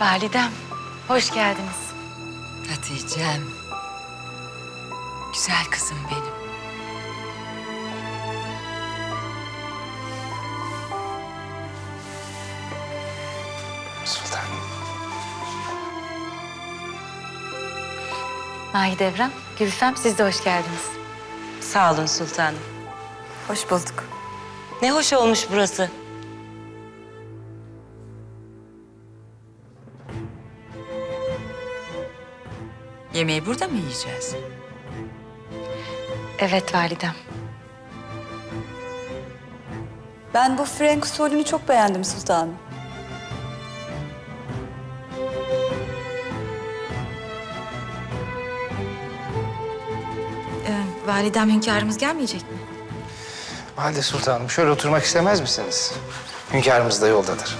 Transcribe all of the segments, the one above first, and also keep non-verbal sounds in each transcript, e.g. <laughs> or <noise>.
Validem, hoş geldiniz. Hatice'm. Güzel kızım benim. Sultanım. Mahidevran, Gülfem siz de hoş geldiniz. Sağ olun sultanım. Hoş bulduk. Ne hoş olmuş burası. Yemeği burada mı yiyeceğiz? Evet validem. Ben bu Frank usulünü çok beğendim sultanım. Ee, validem hünkârımız gelmeyecek mi? Valide Sultanım şöyle oturmak istemez misiniz? Hünkârımız da yoldadır.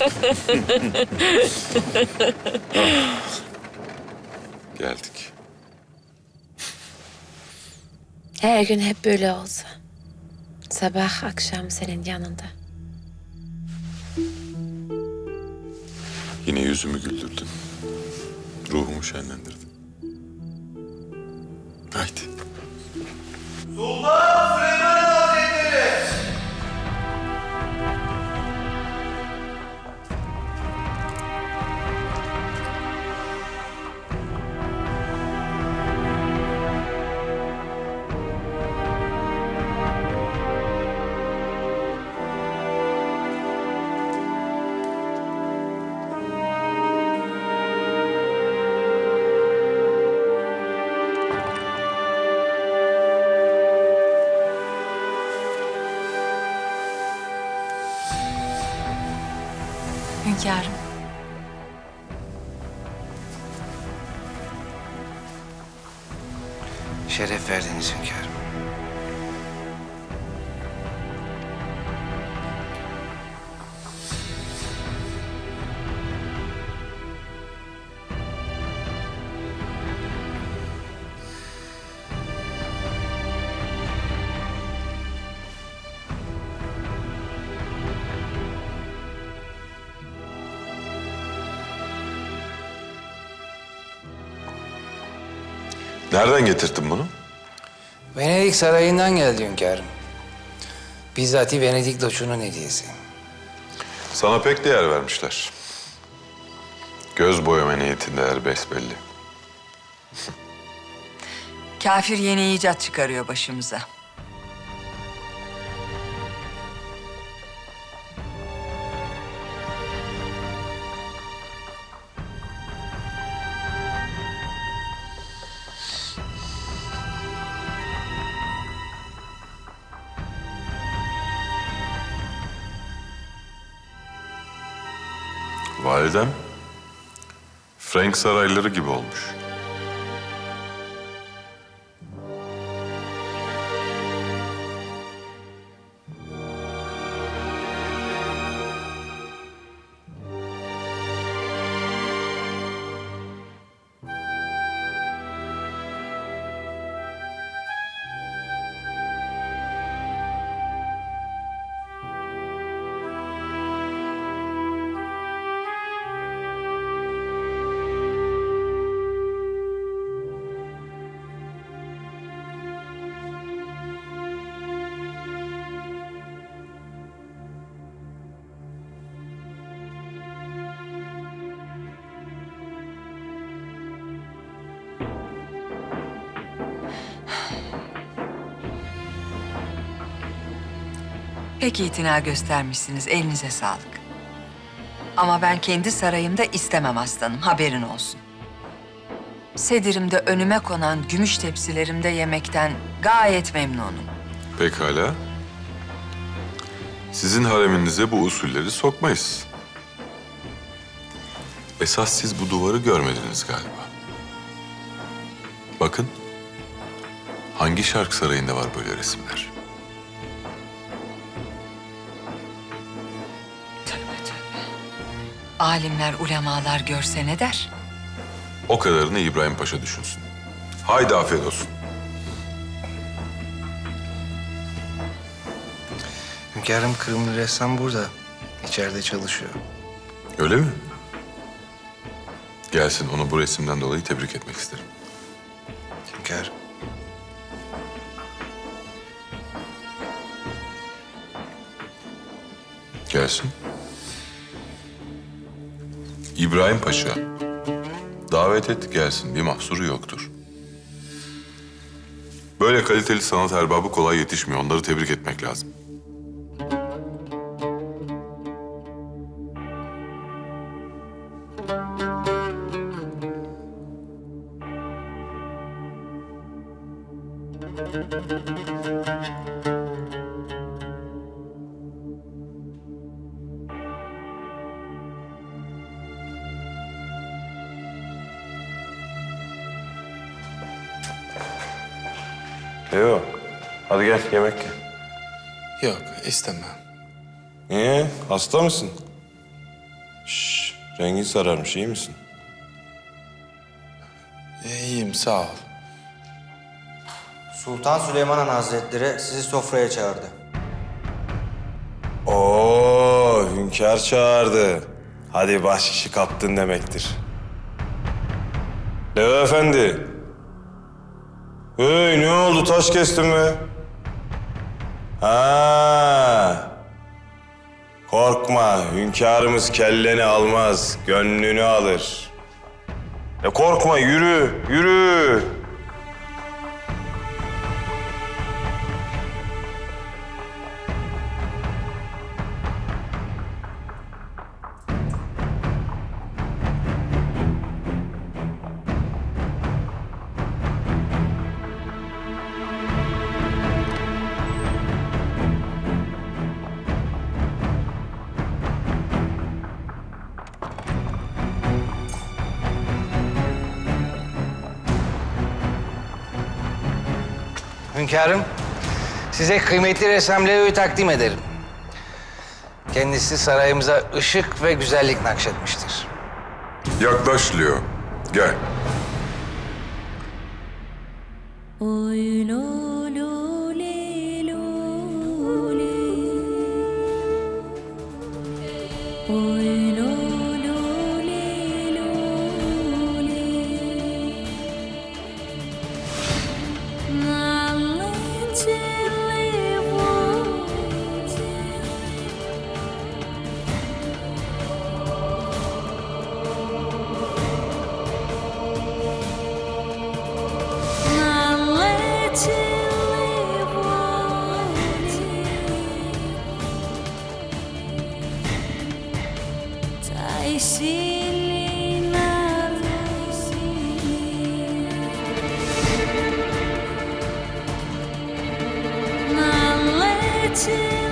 <laughs> Geldik. Her gün hep böyle olsa. Sabah akşam senin yanında. Yine yüzümü güldürdün. Ruhumu şenlendirdin. Haydi. Hünkârım. Şeref verdiniz hünkârım. Nereden getirdin bunu? Venedik sarayından geldi hünkârım. Bizzati Venedik doçunun hediyesi. Sana pek değer vermişler. Göz boyama niyetindeler besbelli. Kafir yeni icat çıkarıyor başımıza. Validem, Frank sarayları gibi olmuş. Pek itina göstermişsiniz. Elinize sağlık. Ama ben kendi sarayımda istemem aslanım. Haberin olsun. Sedirimde önüme konan gümüş tepsilerimde yemekten gayet memnunum. Pekala. Sizin hareminize bu usulleri sokmayız. Esas siz bu duvarı görmediniz galiba. Bakın. Hangi şark sarayında var böyle resimler? Alimler, ulemalar görse ne der? O kadarını İbrahim Paşa düşünsün. Haydi afiyet olsun. Hünkârım Kırımlı ressam burada. İçeride çalışıyor. Öyle mi? Gelsin onu bu resimden dolayı tebrik etmek isterim. Hünkârım. Gelsin. İbrahim Paşa. Davet et gelsin. Bir mahsuru yoktur. Böyle kaliteli sanat erbabı kolay yetişmiyor. Onları tebrik etmek lazım. Yok. Hadi gel yemek ye. Yok istemem. Niye? Hasta mısın? Şş, rengin sararmış iyi misin? İyiyim sağ ol. Sultan Süleyman Han Hazretleri sizi sofraya çağırdı. Oo, hünkâr çağırdı. Hadi baş işi kaptın demektir. Leo Efendi. Hey ne oldu taş kestin mi? Ha. Korkma hünkârımız kelleni almaz, gönlünü alır. E korkma yürü, yürü. Hünkârım, size kıymetli ressam Leo'yu takdim ederim. Kendisi sarayımıza ışık ve güzellik nakşetmiştir. Yaklaş Leo. Gel. to